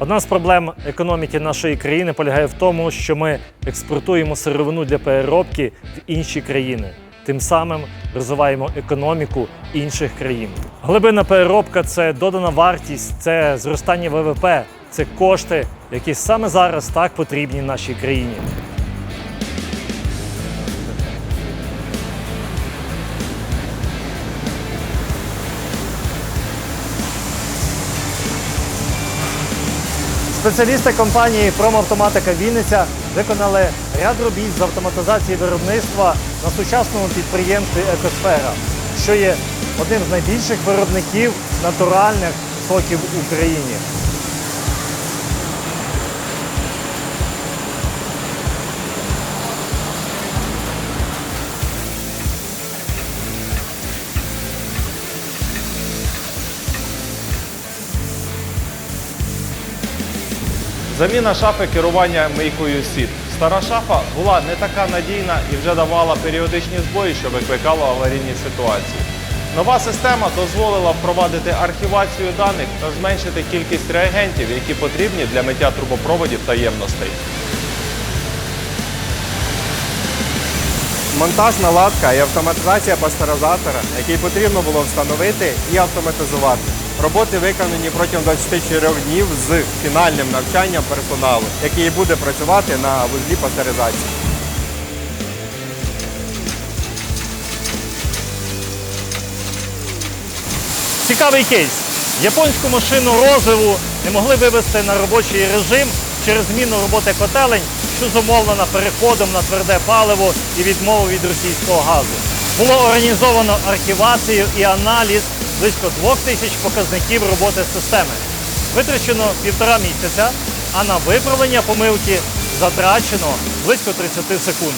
Одна з проблем економіки нашої країни полягає в тому, що ми експортуємо сировину для переробки в інші країни. Тим самим розвиваємо економіку інших країн. Глибина переробка це додана вартість, це зростання ВВП, це кошти, які саме зараз так потрібні нашій країні. Спеціалісти компанії Промавтоматика Вінниця виконали ряд робіт з автоматизації виробництва на сучасному підприємстві Екосфера, що є одним з найбільших виробників натуральних соків в Україні. Заміна шафи керування мийкою сіт. Стара шафа була не така надійна і вже давала періодичні збої, що викликало аварійні ситуації. Нова система дозволила впровадити архівацію даних та зменшити кількість реагентів, які потрібні для миття трубопроводів та ємностей. Монтаж, наладка і автоматизація пастеризатора, який потрібно було встановити і автоматизувати. Роботи виконані протягом 24 днів з фінальним навчанням персоналу, який буде працювати на вузлі пастеризації. Цікавий кейс. Японську машину розливу не могли вивести на робочий режим через зміну роботи котелень, що зумовлена переходом на тверде паливо і відмову від російського газу. Було організовано архівацію і аналіз близько двох тисяч показників роботи системи. Витрачено півтора місяця, а на виправлення помилки затрачено близько 30 секунд.